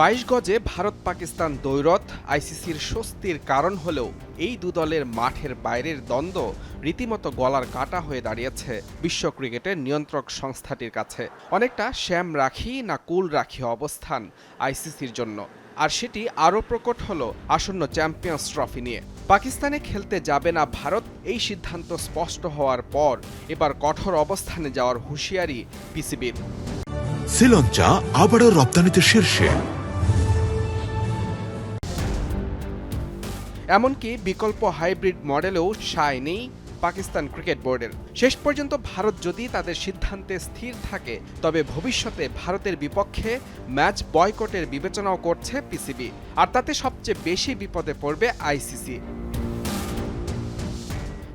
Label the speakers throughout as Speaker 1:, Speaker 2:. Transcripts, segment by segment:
Speaker 1: বাইশ গজে ভারত পাকিস্তান দৈরত আইসিসির স্বস্তির কারণ হলেও এই দু দলের মাঠের বাইরের দ্বন্দ্ব রীতিমতো গলার কাটা হয়ে দাঁড়িয়েছে বিশ্ব ক্রিকেটের নিয়ন্ত্রক সংস্থাটির কাছে। অনেকটা শ্যাম রাখি না কুল রাখি অবস্থান আইসিসির জন্য। আর সেটি আরও প্রকট হল আসন্ন চ্যাম্পিয়ন্স ট্রফি নিয়ে। পাকিস্তানে খেলতে যাবে না ভারত এই সিদ্ধান্ত স্পষ্ট হওয়ার পর এবার কঠোর অবস্থানে যাওয়ার হুঁশিয়ারি পিসিবির।
Speaker 2: শ্রীলঞ্চা আবারও রপ্তানিতে শীর্ষে।
Speaker 1: এমনকি বিকল্প হাইব্রিড মডেলেও সায় নেই পাকিস্তান ক্রিকেট বোর্ডের। শেষ পর্যন্ত ভারত যদি তাদের সিদ্ধান্তে স্থির থাকে, তবে ভবিষ্যতে ভারতের বিপক্ষে ম্যাচ বয়কটের বিবেচনাও করছে পিসিবি। আর তাতে সবচেয়ে বেশি বিপদে পড়বে আইসিসি।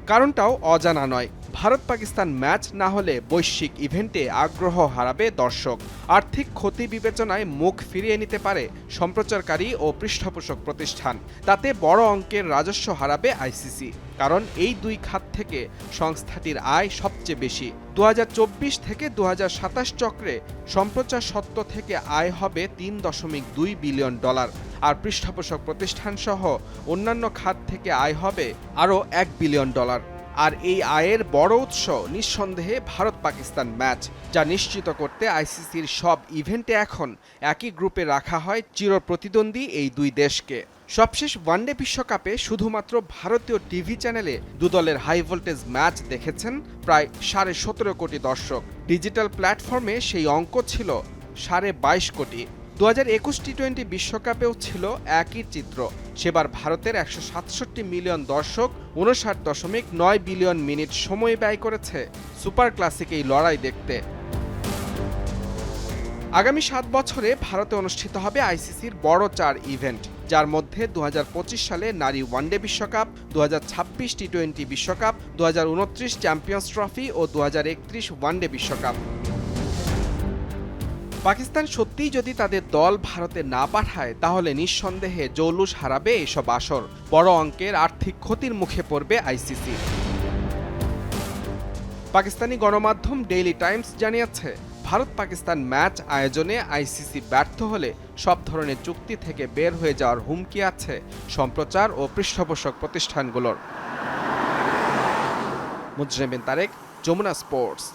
Speaker 1: কারণটাও অজানা নয়। ভারত পাকিস্তান ম্যাচ না হলে বৈশ্বিক ইভেন্টে আগ্রহ হারাবে দর্শক। আর্থিক ক্ষতি বিবেচনায় মুখ ফিরিয়ে নিতে পারে সম্প্রচারকারী ও পৃষ্ঠপোষক প্রতিষ্ঠান। তাতে বড় অঙ্কের রাজস্ব হারাবে আইসিসি। কারণ এই দুই খাত থেকে সংস্থাটির আয় সবচেয়ে বেশি। দু হাজার চব্বিশ থেকে দু হাজার সাতাশ চক্রে সম্প্রচার সত্ত্ব থেকে আয় হবে তিন দশমিক দুই বিলিয়ন ডলার। আর পৃষ্ঠপোষক প্রতিষ্ঠানসহ অন্যান্য খাত থেকে আয় হবে আরও এক বিলিয়ন ডলার। আর এই আয়ের বড় উৎস নিঃসন্দেহে ভারত পাকিস্তান ম্যাচ, যা নিশ্চিত করতে আইসিসির সব ইভেন্টে এখন একই গ্রুপে রাখা হয় চিরপ্রতিদ্বন্দ্বী এই দুই দেশকে। সবশেষ ওয়ানডে বিশ্বকাপে শুধুমাত্র ভারতীয় টিভি চ্যানেলে দুদলের হাই ভোল্টেজ ম্যাচ দেখেছেন প্রায় সাড়ে সতেরো কোটি দর্শক। ডিজিটাল প্ল্যাটফর্মে সেই অঙ্ক ছিল সাড়ে বাইশ কোটি। দু হাজার একুশ টি টোয়েন্টি বিশ্বকাপেও ছিল একই চিত্র। সেবার ভারতের একশো সাতষট্টি মিলিয়ন দর্শক উনষাট দশমিক নয় বিলিয়ন মিনিট সময় ব্যয় করেছে সুপার ক্লাসিক এই লড়াই দেখতে। আগামী সাত বছরে ভারতে অনুষ্ঠিত হবে আইসিসির বড় চার ইভেন্ট, যার মধ্যে দু হাজার পঁচিশ সালে নারী ওয়ানডে বিশ্বকাপ দু হাজার ছাব্বিশ টি টোয়েন্টি বিশ্বকাপ দু হাজার উনত্রিশ চ্যাম্পিয়ন্স ট্রফি ও দু হাজার একত্রিশ ওয়ানডে বিশ্বকাপ। পাকিস্তান সত্যিই যদি তাদের দল ভারতে না পাঠায়, তাহলে নিঃসন্দেহে জৌলুস হারাবে এসব আসর। বড় অঙ্কের আর্থিক ক্ষতির মুখে পড়বে আইসিসি। পাকিস্তানি গণমাধ্যম ডেইলি টাইমস জানিয়েছে, ভারত পাকিস্তান ম্যাচ আয়োজনে আইসিসি ব্যর্থ হলে সব ধরনের চুক্তি থেকে বের হয়ে যাওয়ার হুমকি আছে সম্প্রচার ও পৃষ্ঠপোষক প্রতিষ্ঠানগুলোর। মুজরেমিন তারেক, যমুনা স্পোর্টস।